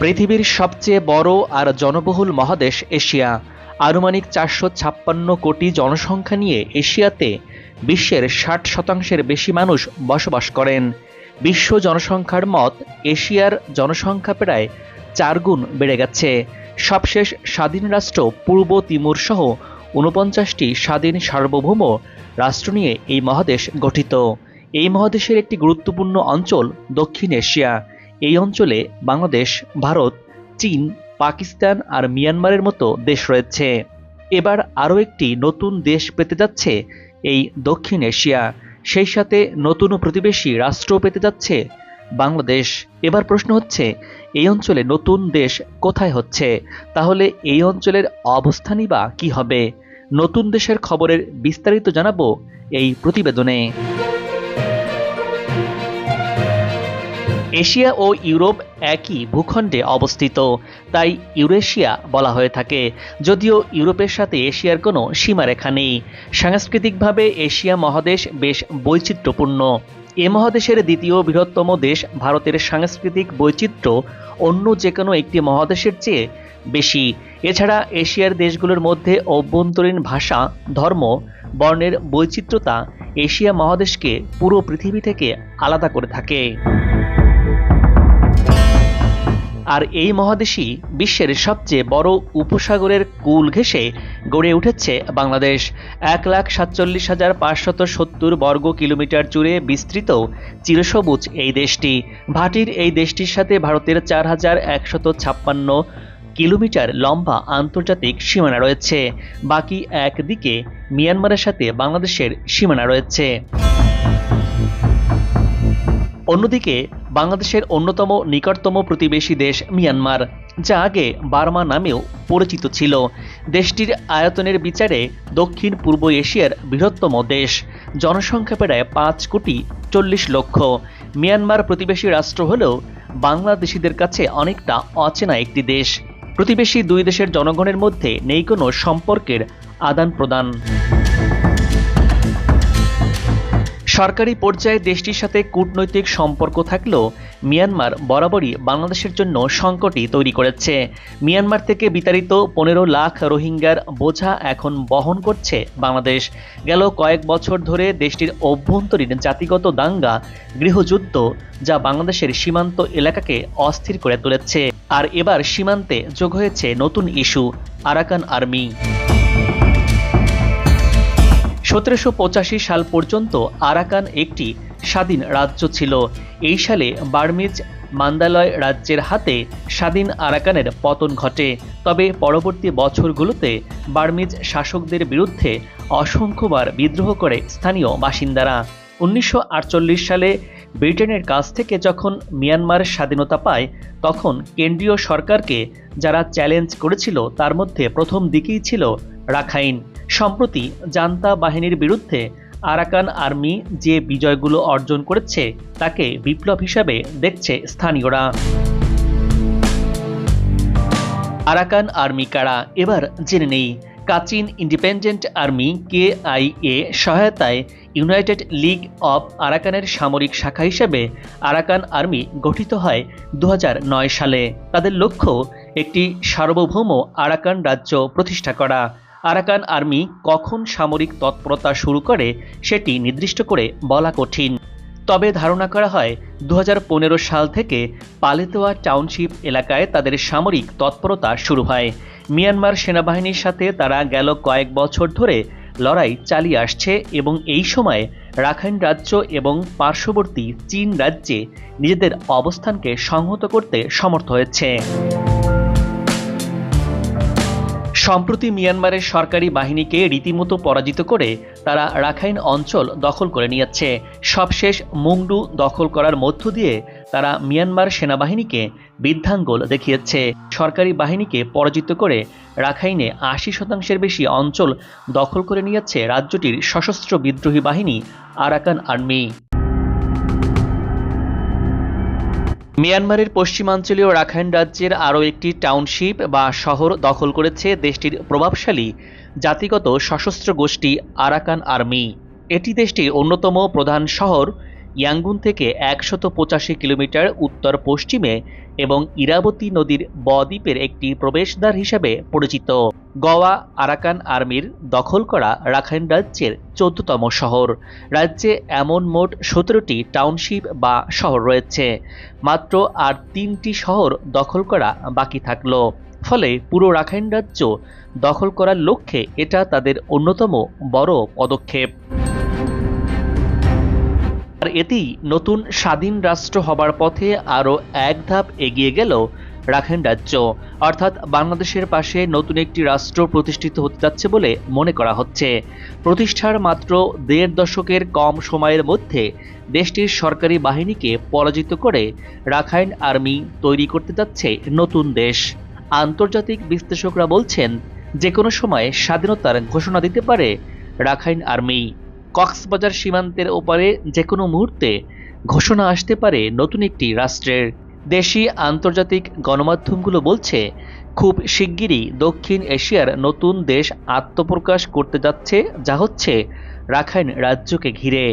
পৃথিবীর সবচেয়ে বড় আর জনবহুল মহাদেশ এশিয়া। আনুমানিক চারশো ছাপ্পান্ন কোটি জনসংখ্যা নিয়ে এশিয়াতে বিশ্বের ষাট শতাংশের বেশি মানুষ বসবাস করেন। বিশ্ব জনসংখ্যার মত এশিয়ার জনসংখ্যা প্রায় চার গুণ বেড়ে গেছে। সবশেষ স্বাধীন রাষ্ট্র পূর্ব তিমুর সহ ঊনপঞ্চাশটি স্বাধীন সার্বভৌম রাষ্ট্র নিয়ে এই মহাদেশ গঠিত। এই মহাদেশের একটি গুরুত্বপূর্ণ অঞ্চল দক্ষিণ এশিয়া। এই অঞ্চলে বাংলাদেশ, ভারত, চীন, পাকিস্তান আর মিয়ানমারের মতো দেশ রয়েছে। এবার আরও একটি নতুন দেশ পেতে যাচ্ছে এই দক্ষিণ এশিয়া। সেই সাথে নতুন প্রতিবেশী রাষ্ট্র পেতে যাচ্ছে বাংলাদেশ। এবার প্রশ্ন হচ্ছে, এই অঞ্চলে নতুন দেশ কোথায় হচ্ছে? তাহলে এই অঞ্চলের অবস্থানই বা কী হবে? নতুন দেশের খবরের বিস্তারিত জানাব এই প্রতিবেদনে। এশিয়া ও ইউরোপ একই ভূখণ্ডে অবস্থিত। তাই ইউরেশিয়া বলা হয়ে থাকে। যদিও ইউরোপের সাথে এশিয়ার কোনো সীমারেখা নেই। সাংস্কৃতিকভাবে এশিয়া মহাদেশ বেশ বৈচিত্র্যপূর্ণ। এ মহাদেশের দ্বিতীয় বৃহত্তম দেশ ভারতের সাংস্কৃতিক বৈচিত্র্য অন্য যে কোনো একটি মহাদেশের চেয়ে বেশি। এছাড়া এশিয়ার দেশগুলোর মধ্যে অভ্যন্তরীণ ভাষা, ধর্ম, বর্ণের বৈচিত্র্যতা এশিয়া মহাদেশকে পুরো পৃথিবী থেকে আলাদা করে থাকে। আর এই মহাদেশই বিশ্বের সবচেয়ে বড় উপসাগরের কুল ঘেঁষে গড়ে উঠেছে বাংলাদেশ। এক লাখ সাতচল্লিশ হাজার পাঁচশত সত্তর বর্গ কিলোমিটার জুড়ে বিস্তৃত চিরসবুজ এই দেশটি। ভাটির এই দেশটির সাথে ভারতের চার হাজার একশত ছাপ্পান্ন কিলোমিটার লম্বা আন্তর্জাতিক সীমানা রয়েছে। বাকি একদিকে মিয়ানমারের সাথে বাংলাদেশের সীমানা রয়েছে। অন্যদিকে, বাংলাদেশের অন্যতম নিকটতম প্রতিবেশী দেশ মিয়ানমার, যা আগে বার্মা নামেও পরিচিত ছিল। দেশটির আয়তনের বিচারে দক্ষিণ পূর্ব এশিয়ার বৃহত্তম দেশ। জনসংখ্যা প্রায় পাঁচ কোটি চল্লিশ লক্ষ। মিয়ানমার প্রতিবেশী রাষ্ট্র হলেও বাংলাদেশিদের কাছে অনেকটা অচেনা একটি দেশ। প্রতিবেশী দুই দেশের জনগণের মধ্যে নেই কোনো সম্পর্কের আদান প্রদান সরকারি পর্যায়ে দেশটির সাথে কূটনৈতিক সম্পর্ক থাকলেও মিয়ানমার বরাবরই বাংলাদেশের জন্য সংকটই তৈরি করেছে। মিয়ানমার থেকে বিতাড়িত পনেরো লাখ রোহিঙ্গার বোঝা এখন বহন করছে বাংলাদেশ। গেল কয়েক বছর ধরে দেশটির অভ্যন্তরীণ জাতিগত দাঙ্গা, গৃহযুদ্ধ, যা বাংলাদেশের সীমান্ত এলাকাকে অস্থির করে তুলেছে। আর এবার সীমান্তে যোগ হয়েছে নতুন ইস্যু, আরাকান আর্মি। সতেরোশো পঁচাশি সাল পর্যন্ত আরাকান একটি স্বাধীন রাজ্য ছিল। এই সালে বার্মিজ মান্দালয় রাজ্যের হাতে স্বাধীন আরাকানের পতন ঘটে। তবে পরবর্তী বছরগুলোতে বার্মিজ শাসকদের বিরুদ্ধে অসংখ্যবার বিদ্রোহ করে স্থানীয় বাসিন্দারা। উনিশশো আটচল্লিশ সালে ব্রিটেনের কাছ থেকে যখন মিয়ানমার স্বাধীনতা পায়, তখন কেন্দ্রীয় সরকারকে যারা চ্যালেঞ্জ করেছিল, তার মধ্যে প্রথম দিকেই ছিল রাখাইন। সম্প্রতি জান্তা বাহিনীর বিরুদ্ধে আরাকান আর্মি যে বিজয়গুলো অর্জন করেছে, তাকে বিপ্লব হিসাবে দেখছে স্থানীয়রা। আরাকান আর্মি কারা, এবার জেনে নেই। Kachin Independent Army K I A সহায়তায় ইউনাইটেড লিগ অব আরাকানের সামরিক শাখা হিসেবে আরাকান আর্মি গঠিত হয় দু হাজার নয় সালে। তাদের লক্ষ্য একটি সার্বভৌম আরাকান রাজ্য প্রতিষ্ঠা করা। আরাকান আর্মি কখন সামরিক তৎপরতা শুরু করে সেটি নির্দিষ্ট করে বলা কঠিন। তবে ধারণা করা হয় দু হাজার পনেরো সাল থেকে পালেতোয়া টাউনশিপ এলাকায় তাদের সামরিক তৎপরতা শুরু হয়। মিয়ানমার সেনাবাহিনীর সাথে তারা গেল কয়েক বছর ধরে লড়াই চালিয়ে আসছে এবং এই সময় রাখাইন রাজ্য এবং পার্শ্ববর্তী চীন রাজ্যে নিজেদের অবস্থানকে সংহত করতে সমর্থ হয়েছে। সম্প্রতি মিয়ানমারের সরকারি বাহিনীকে রীতিমতো পরাজিত করে তারা রাখাইন অঞ্চল দখল করে নিয়েছে। সবশেষ মুংডু দখল করার মধ্য দিয়ে তারা মিয়ানমার সেনাবাহিনীকে বৃদ্ধাঙ্গল দেখিয়েছে। সরকারি বাহিনীকে পরাজিত করে রাখাইনে আশি শতাংশের বেশি অঞ্চল দখল করে নিয়েছে রাজ্যটির সশস্ত্র বিদ্রোহী বাহিনী আরাকান আর্মি। মিয়ানমারের পশ্চিমাঞ্চলীয় রাখাইন রাজ্যের আরও একটি টাউনশিপ বা শহর দখল করেছে দেশটির প্রভাবশালী জাতিগত সশস্ত্র গোষ্ঠী আরাকান আর্মি। এটি দেশটির অন্যতম প্রধান শহর। ইয়াঙ্গুন থেকে একশত পঁচাশি কিলোমিটার উত্তর পশ্চিমে এবং ইরাবতী নদীর বদ্বীপের একটি প্রবেশদ্বার হিসেবে পরিচিত। গোয়া, আরাকান আর্মির দখল করা রাখাইন রাজ্যের চোদ্দতম শহর। রাজ্যে এমন মোট সতেরোটি টাউনশিপ বা শহর রয়েছে। মাত্র আর তিনটি শহর দখল করা বাকি থাকল। ফলে পুরো রাখাইন রাজ্য দখল করার লক্ষ্যে এটা তাদের অন্যতম বড় পদক্ষেপ। আর এতেই নতুন স্বাধীন রাষ্ট্র হবার পথে আরও এক ধাপ এগিয়ে গেল রাখাইন রাজ্য। অর্থাৎ বাংলাদেশের পাশে নতুন একটি রাষ্ট্র প্রতিষ্ঠিত হতে যাচ্ছে বলে মনে করা হচ্ছে। প্রতিষ্ঠার মাত্র দেড় দশকের কম সময়ের মধ্যে দেশটির সরকারি বাহিনীকে পরাজিত করে রাখাইন আর্মি তৈরি করতে যাচ্ছে নতুন দেশ। আন্তর্জাতিক বিশ্লেষকরা বলছেন, যে কোনো সময় স্বাধীনতার ঘোষণা দিতে পারে রাখাইন আর্মি। কক্সবাজার সীমান্তের ওপারে যে কোনো মুহূর্তে ঘোষণা আসতে পারে নতুন একটি রাষ্ট্রের। দেশি আন্তর্জাতিক গণমাধ্যমগুলো বলছে, খুব শিগগিরই দক্ষিণ এশিয়ার নতুন দেশ আত্মপ্রকাশ করতে যাচ্ছে, যা হচ্ছে রাখাইন রাজ্যকে ঘিরে।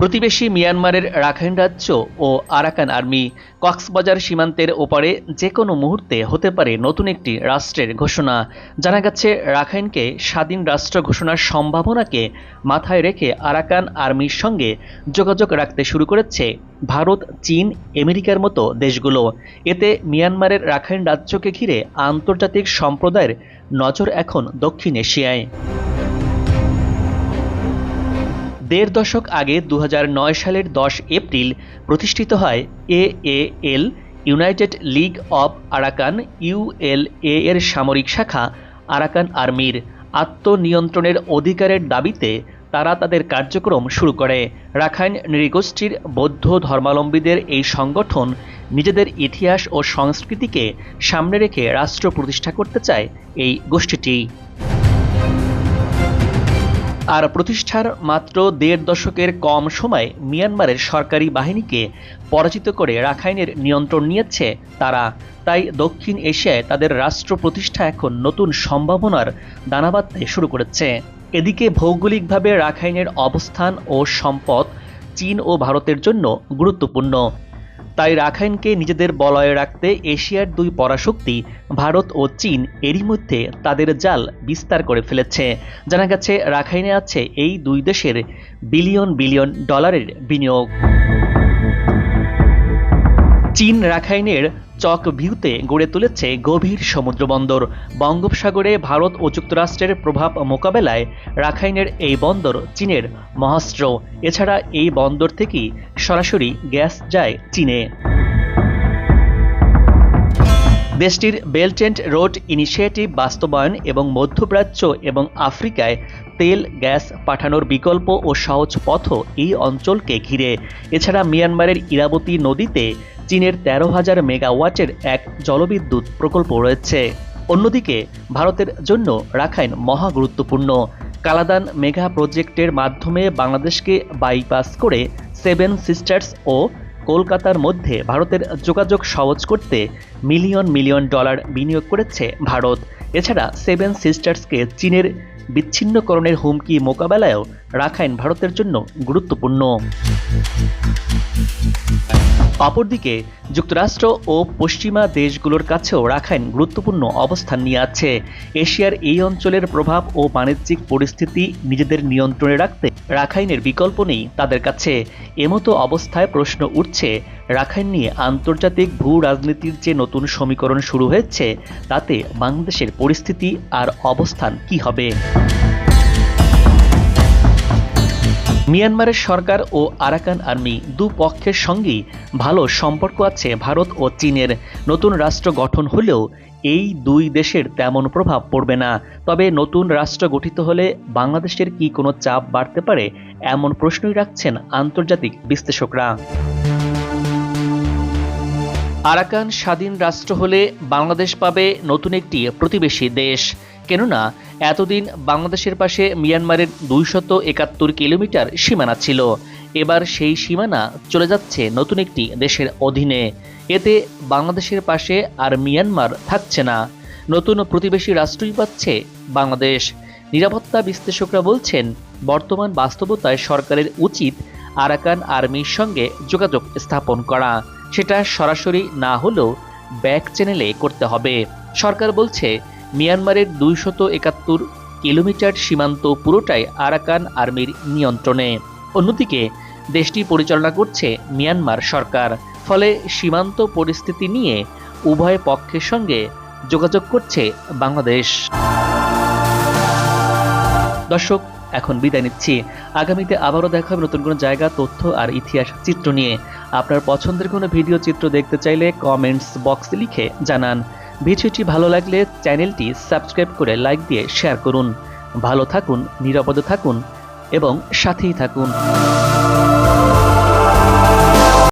প্রতিবেশী মিয়ানমারের রাখাইন রাজ্য ও আরাকান আর্মি কক্সবাজার সীমান্তের ওপারে যে কোনো মুহূর্তে হতে পারে নতুন একটি রাষ্ট্রের ঘোষণা। জানা গেছে, রাখাইনকে স্বাধীন রাষ্ট্র ঘোষণার সম্ভাবনাকে মাথায় রেখে আরাকান আর্মির সঙ্গে যোগাযোগ রাখতে শুরু করেছে ভারত, চীন, আমেরিকার মতো দেশগুলো। এতে মিয়ানমারের রাখাইন রাজ্যকে ঘিরে আন্তর্জাতিক সম্প্রদায়ের নজর এখন দক্ষিণ এশিয়ায়। দেড় দশক আগে দু হাজার নয় সালের দশ এপ্রিল প্রতিষ্ঠিত হয় A L, United League of Arakan ULA এর সামরিক শাখা আরাকান আর্মির আত্মনিয়ন্ত্রণের অধিকারের দাবিতে তারা তাদের কার্যক্রম শুরু করে। রাখাইন নৃগোষ্ঠীর বৌদ্ধ ধর্মাবলম্বীদের এই সংগঠন নিজেদের ইতিহাস ও সংস্কৃতিকে সামনে রেখে রাষ্ট্র প্রতিষ্ঠা করতে চায় এই গোষ্ঠীটি। আর প্রতিষ্ঠার মাত্র দেড় দশকের কম সময়ে মিয়ানমারের সরকারি বাহিনীকে পরাজিত করে রাখাইনের নিয়ন্ত্রণ নিয়েছে তারা। তাই দক্ষিণ এশিয়ায় তাদের রাষ্ট্র প্রতিষ্ঠা এখন নতুন সম্ভাবনার দানা বাঁধতে শুরু করেছে। এদিকে ভৌগোলিকভাবে রাখাইনের অবস্থান ও সম্পদ চীন ও ভারতের জন্য গুরুত্বপূর্ণ। তাই রাখাইনকে নিজেদের বলয়ে রাখতে এশিয়ার দুই পরাশক্তি, ভারত ও চীন, এরই মধ্যে তাদের জাল বিস্তার করে ফেলেছে। জানা গেছে, রাখাইনে আছে এই দুই দেশের বিলিয়ন বিলিয়ন ডলারের বিনিয়োগ। চীন রাখাইনের চক ভিউতে গড়ে তুলেছে গভীর সমুদ্রবন্দর। বঙ্গোপসাগরে ভারত ও যুক্তরাষ্ট্রের প্রভাব মোকাবেলায় রাখাইনের এই বন্দর চীনের মহাস্ত্র এছাড়া এই বন্দর থেকেই সরাসরি গ্যাস যায় চীনে। দেশটির বেল্ট রোড ইনিশিয়েটিভ বাস্তবায়ন এবং মধ্যপ্রাচ্য এবং আফ্রিকায় তেল, গ্যাস পাঠানোর বিকল্প ও সহজ পথও এই অঞ্চলকে ঘিরে। এছাড়া মিয়ানমারের ইরাবতী নদীতে চীনের তেরো হাজার মেগাওয়াটের এক জলবিদ্যুৎ প্রকল্প রয়েছে। অন্যদিকে, ভারতের জন্য রাখাইন মহা গুরুত্বপূর্ণ। কালাদান মেগা প্রজেক্টের মাধ্যমে বাংলাদেশকে বাইপাস করে সেভেন সিস্টার্স ও কলকাতার মধ্যে ভারতের যোগাযোগ সহজ করতে মিলিয়ন মিলিয়ন ডলার বিনিয়োগ করেছে ভারত। এছাড়া, সেভেন সিস্টার্সকে চীনের বিচ্ছিন্নকরণের হুমকি মোকাবেলায়ও রাখাইন ভারতের জন্য গুরুত্বপূর্ণ। অপরদিকে যুক্তরাষ্ট্র ও পশ্চিমা দেশগুলোর কাছেও রাখাইন গুরুত্বপূর্ণ অবস্থান নিয়ে আছে। এশিয়ার এই অঞ্চলের প্রভাব ও বাণিজ্যিক পরিস্থিতি নিজেদের নিয়ন্ত্রণে রাখতে রাখাইনের বিকল্প নেই তাদের কাছে। এমতো অবস্থায় প্রশ্ন উঠছে, রাখাইন নিয়ে আন্তর্জাতিক ভূ রাজনীতির যে নতুন সমীকরণ শুরু হয়েছে, তাতে বাংলাদেশের পরিস্থিতি আর অবস্থান কি হবে? মিয়ানমারের সরকার ও আরাকান আর্মি দু পক্ষের সঙ্গেই ভালো সম্পর্ক আছে ভারত ও চীনের। নতুন রাষ্ট্র গঠন হলেও এই দুই দেশের তেমন প্রভাব পড়বে না। তবে নতুন রাষ্ট্র গঠিত হলে বাংলাদেশের কি কোনো চাপ বাড়তে পারে এমন প্রশ্নই রাখছেন আন্তর্জাতিক বিশ্লেষকরা। আরাকান স্বাধীন রাষ্ট্র হলে বাংলাদেশ পাবে নতুন একটি প্রতিবেশী দেশ। কেননা, এতদিন বাংলাদেশের পাশে মিয়ানমারের দুইশত একাত্তর কিলোমিটার সীমানা ছিল। এবার সেই সীমানা চলে যাচ্ছে নতুন একটি দেশের অধীনে। এতে বাংলাদেশের পাশে আর মিয়ানমার থাকছে না। নতুন প্রতিবেশী রাষ্ট্রই পাচ্ছে বাংলাদেশ। নিরাপত্তা বিশ্লেষকরা বলছেন, বর্তমান বাস্তবতায় সরকারের উচিত আরাকান আর্মির সঙ্গে যোগাযোগ স্থাপন করা। সেটা সরাসরি না হলেও ব্যাক চ্যানেলে করতে হবে। সরকার বলছে মিয়ানমারের দুইশত একাত্তর কিলোমিটার সীমান্ত পুরোটাই আরাকান আর্মির নিয়ন্ত্রণে। অন্যদিকে, দেশটি পরিচালনা করছে মিয়ানমার সরকার। ফলে সীমান্ত পরিস্থিতি নিয়ে উভয় পক্ষের সঙ্গে যোগাযোগ করছে বাংলাদেশ। দর্শক, এখন বিদায় নিচ্ছি। আগামীতে আবারও দেখা হবে নতুন কোনো জায়গা, তথ্য আর ইতিহাস চিত্র নিয়ে। আপনার পছন্দের কোনো ভিডিও চিত্র দেখতে চাইলে কমেন্টস বক্সে লিখে জানান। ভিডিওটি ভালো লাগলে চ্যানেলটি সাবস্ক্রাইব করে লাইক দিয়ে শেয়ার করুন। ভালো থাকুন, নিরাপদে থাকুন এবং সাথেই থাকুন।